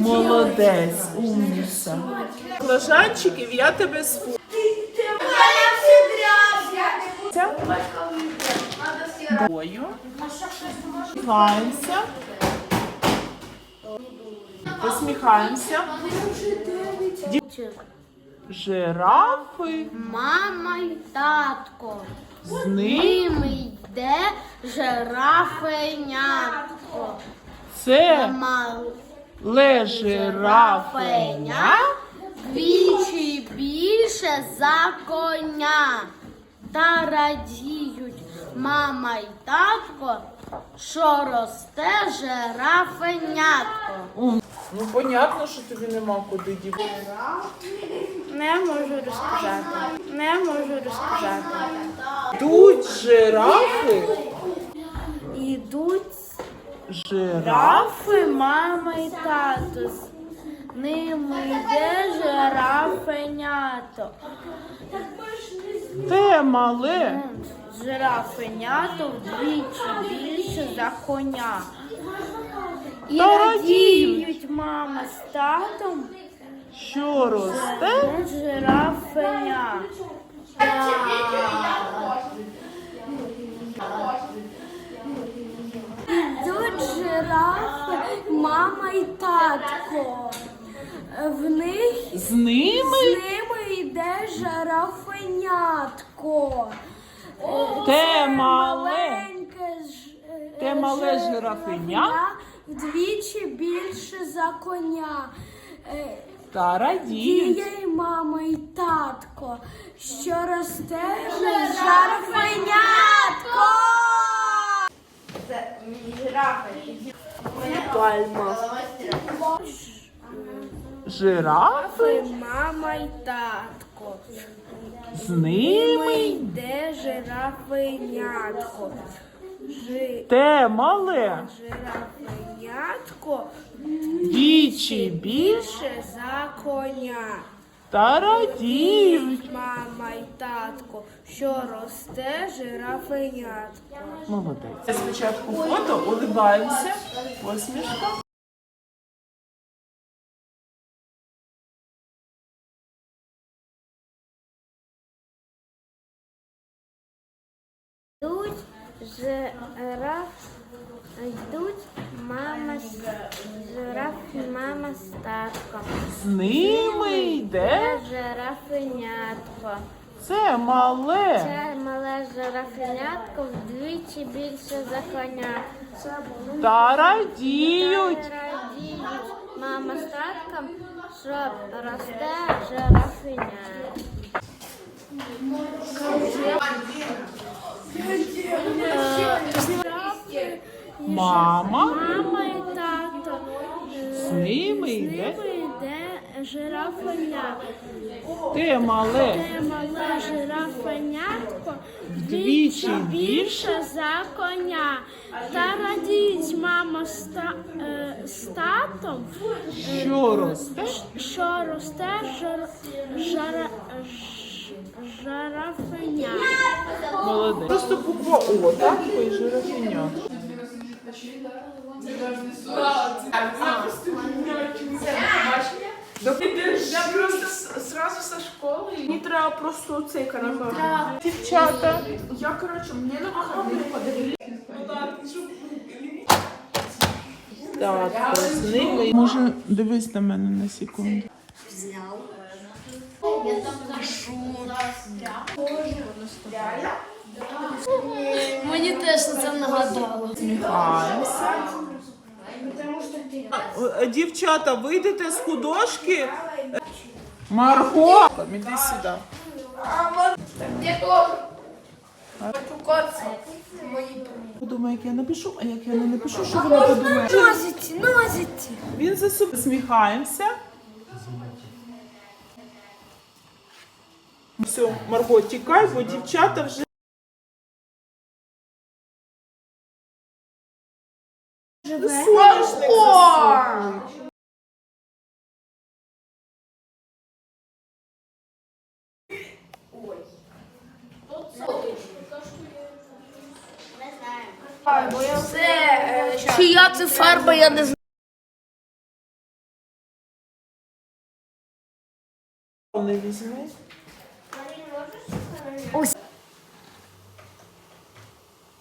Молодець, умниця. Баклажанчиків я тебе спу. Бою. Посміхаємося. Посміхаємося. Жирафи. Мама й татко. З З ним ними йде жирафенятко. це жирафеня. Двічі більше за коня. Та радіють мама й татко, що росте жирафенятко. Ну, понятно, що тобі нема куди діти. Не можу розказати. Не можу розказати. Тут жирафи. Ідуть. Жирафи, мама і тато. З ними йде жирафенято. Те мале. Жирафенято вдвічі більше за коня. І Та радіють мама з татом Що росте? на жирафеня. Йдуть жирафи, мама і татко. В них З з ними ними йде жирафенятко. те мале. Маленьке ж- Те мале жирафеня вдвічі більше за коня. Е, Та радіють. Дія й мама і татко, що росте жирафенятко. Пальма. Жирафи. Мама й татко. З ними йде жирафенятко. Жи... те мале. Жирафенятко Вічі більше. більше за коня. Та радіють. Мама й татко, що росте жирафенятко. Молодець. Спочатку фото, улибаємося. Посмішка. Йдуть жираф, йдуть мама з жираф, мама з татком. З ними йде. жирафенятко. Це мале. Це мале жирафенятко вдвічі більше за коня. Та радіють. Радіють мама з татком, що росте жирафеня. Мама. Мама і тато. З ними йде. Жирафеня. Те мале. Те мале жирафенятко Вдвічі більше за коня. Та радіють мама з, та, е, з татом, Що росте? що росте жар, жара, ж- жирафеня. Молодець. Просто буква О, так? Ой, жирафеня. Я просто сразу со школи. Мені треба просто цей карабан. Дівчата. Я, короче, мені на вихідних подарили. Так, з ними. Може, дивись на мене на секунду. Мені теж на це нагадало. Сміхаємося. Е, Дівчата, вийдете з художки. Марго! Іди сюди. Подумає, як я напишу, а як я не напишу, що вона подумає. Нозиці, нозиці. Він за собою сміхаємося. Все, Марго, тікай, бо дівчата вже. чия це фарба, я не знаю.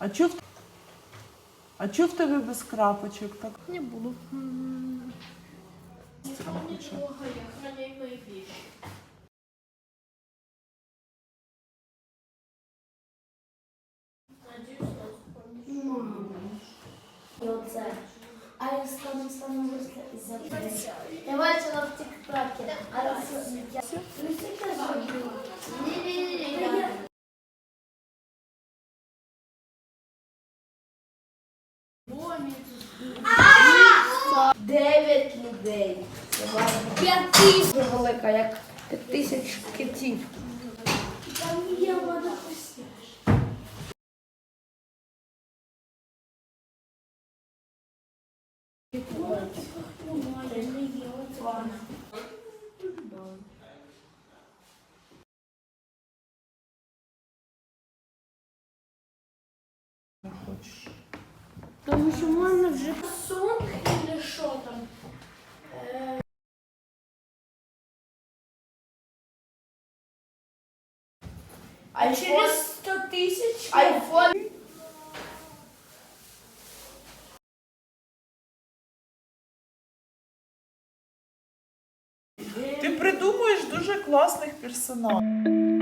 А чого в... А чого в тебе без крапочок так? Не буду. Без крапочок. Надеюсь, оце. А я стану стану за Я бачила в тік-токі. А раз я... Ну, це теж зроблю. Ні-ні-ні. Дев'ять людей. П'ять тисяч велика, як п'ять тисяч китів. Там є вода Хочеш. Тому що в мене вже сон і що там. А Через 100 тисяч айфон. Дуже класних персонажів.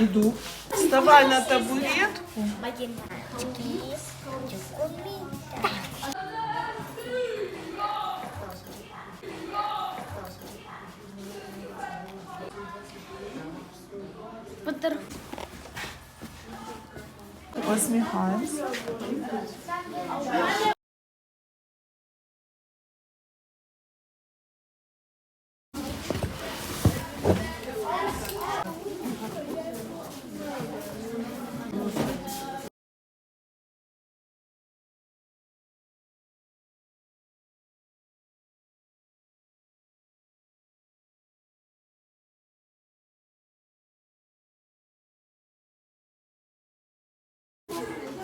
Іду. Вставай на табуретку. Потер...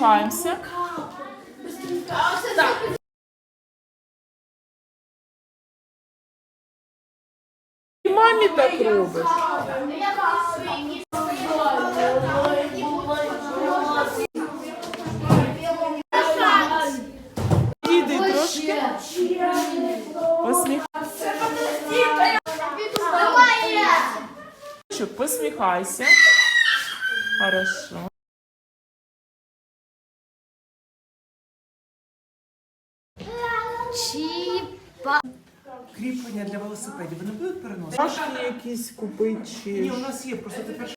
Чаємося. І мамі так робиш. Іди трошки. Посміх. Посміхайся. Хорошо. Кріплення для велосипедів. Вони будуть переносити? Трошки якісь купити чи. Ні, у нас є, просто тепер